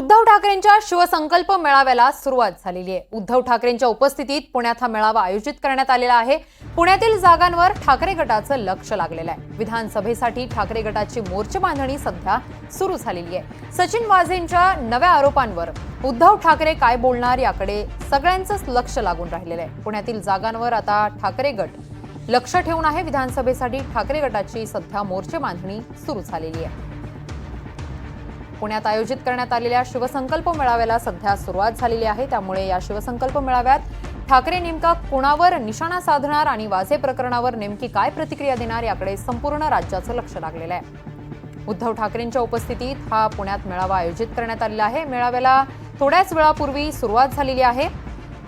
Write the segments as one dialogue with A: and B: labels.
A: उद्धव ठाकरेंच्या शिवसंकल्प मेळाव्याला सुरुवात झालेली आहे. उद्धव ठाकरेंच्या उपस्थितीत पुण्यात हा मेळावा आयोजित करण्यात आलेला आहे. पुण्यातील जागांवर ठाकरे गटाचं लक्ष लागलेलं आहे. विधानसभेसाठी ठाकरे गटाची मोर्चे बांधणी सध्या सुरू झालेली आहे. सचिन वाझेंच्या नव्या आरोपांवर उद्धव ठाकरे काय बोलणार याकडे सगळ्यांचंच लक्ष लागून राहिलेलं आहे. पुण्यातील जागांवर आता ठाकरे गट लक्ष ठेवून आहे. विधानसभेसाठी ठाकरे गटाची सध्या मोर्चे बांधणी सुरू झालेली आहे. पुण्यात आयोजित करण्यात आलेल्या शिवसंकल्प मेळाव्याला सध्या सुरुवात झालेली आहे. त्यामुळे या शिवसंकल्प मेळाव्यात ठाकरे नेमका कुणावर निशाणा साधणार आणि वाझे प्रकरणावर नेमकी काय प्रतिक्रिया देणार याकडे संपूर्ण राज्याचं लक्ष लागलेलं आहे. उद्धव ठाकरेंच्या उपस्थितीत हा पुण्यात मेळावा आयोजित करण्यात आलेला आहे. मेळाव्याला थोड्याच वेळापूर्वी सुरुवात झालेली आहे.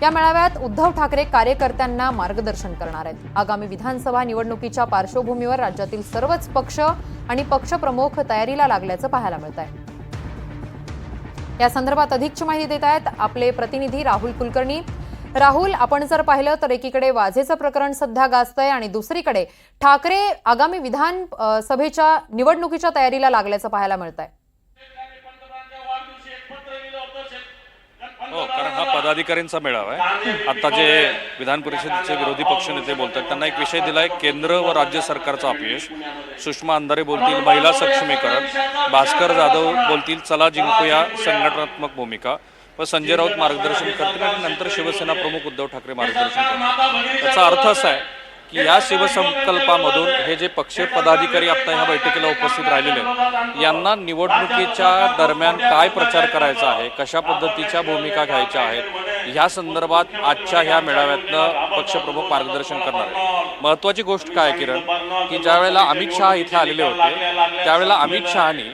A: या मेळाव्यात उद्धव ठाकरे कार्यकर्त्यांना मार्गदर्शन करणार आहेत. आगामी विधानसभा निवडणुकीच्या पार्श्वभूमीवर राज्यातील सर्वच पक्ष आणि पक्षप्रमुख तयारीला लागल्याचं पाहायला मिळत आहे या संदर्भात अधिकची माहिती देत आहेत आपले प्रतिनिधी राहुल कुलकर्णी. राहुल आपण जर पाहिलं तर एकीकडे वाझेचं प्रकरण सध्या गाजतंय आणि दुसरीकडे ठाकरे आगामी विधान सभेच्या निवडणुकीच्या तयारीला लागल्याचं पाहायला मिळत आहे
B: हो कारण हा पदाधिकाऱ्यांचा मेळावा आहे. आता जे विधान परिषदेचे विरोधी पक्षनेते बोलतात त्यांना एक विषय दिलाय केंद्र व राज्य सरकारचं अपयश. सुषमा अंधारे बोलतील महिला सक्षमीकरण. भास्कर जाधव बोलतील चला जिंकूया संघटनात्मक भूमिका. व संजय राऊत मार्गदर्शन करतील आणि नंतर शिवसेना प्रमुख उद्धव ठाकरे मार्गदर्शन करतील. त्याचा अर्थ असा आहे की या शिवसंकल्पामधून हे जे पक्ष पदाधिकारी आता ह्या बैठकीला उपस्थित राहिलेले आहेत यांना निवडणुकीच्या दरम्यान काय प्रचार करायचा आहे कशा पद्धतीच्या भूमिका घ्यायच्या आहेत ह्या संदर्भात आजच्या ह्या मेळाव्यातनं पक्षप्रमुख मार्गदर्शन करणार आहे महत्वाची गोष्ट काय आहे, किरण? की ज्यावेळेला अमित शहा इथे आलेले होते त्यावेळेला अमित शहानी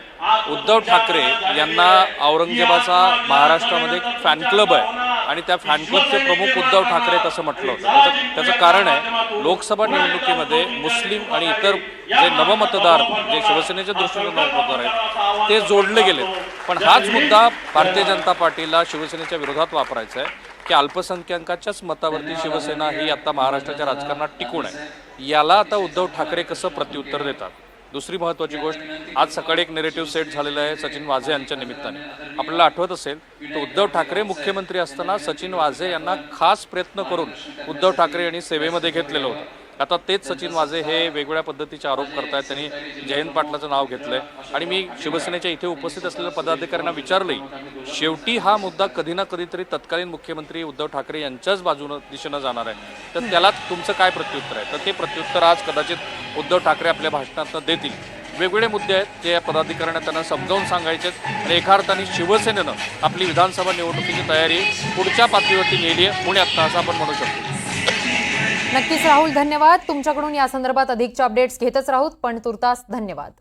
B: उद्धव ठाकरे यांना औरंगजेबाचा महाराष्ट्रामध्ये एक फॅन क्लब आहे. आणि त्या फॅन क्लबचे प्रमुख उद्धव ठाकरे आहेत असं म्हटलं होतं. त्याचं त्याचं कारण आहे लोकसभा निवडणुकीमध्ये मुस्लिम आणि इतर जे नवमतदार जे शिवसेनेच्या दृष्टीने नवमतदार आहेत ते जोडले गेलेत. पण हाच मुद्दा भारतीय जनता पार्टीला शिवसेनेच्या विरोधात वापरायचा आहे की अल्पसंख्याकाच्याच मतावरती शिवसेना ही आता महाराष्ट्राच्या राजकारणात टिकून आहे. याला आता उद्धव ठाकरे कसं प्रत्युत्तर देतात? दुसरी महत्त्वाची गोष्ट आज सकाळी एक नेरेटिव्ह सेट झालेला आहे सचिन वाझे यांच्या निमित्ताने. आपल्याला आठवत असेल तर उद्धव ठाकरे मुख्यमंत्री असताना सचिन वाझे यांना खास प्रयत्न करून उद्धव ठाकरे यांनी सेवेमध्ये घेतलेलं होतं. आता तेच सचिन वाजे हे वेगवेगळ्या पद्धतीचे आरोप करतायत. त्यांनी जयंत पाटलाचं नाव घेतलंय. आणि मी शिवसेनेच्या इथे उपस्थित असलेल्या पदाधिकाऱ्यांना विचारलंही शेवटी हा मुद्दा कधी ना कधीतरी तत्कालीन मुख्यमंत्री उद्धव ठाकरे यांच्याच बाजूनं दिशेनं जाणार आहे. तर त्याला तुमचं काय प्रत्युत्तर आहे? तर ते प्रत्युत्तर आज कदाचित उद्धव ठाकरे आपल्या भाषणातनं देतील. वेगवेगळे मुद्दे आहेत जे या पदाधिकाऱ्यांना त्यांना समजावून सांगायचे आहेत आणि एका अर्थाने शिवसेनेनं आपली विधानसभा निवडणुकीची तयारी पुढच्या पातळीवरती नेली आहे. पुण्यात असं आपण म्हणू शकतो.
A: नक्कीच राहुल धन्यवाद. तुमच्याकडून या संदर्भात अधिकच्या अपडेट्स घेतच राहूत. पण तुर्तास धन्यवाद.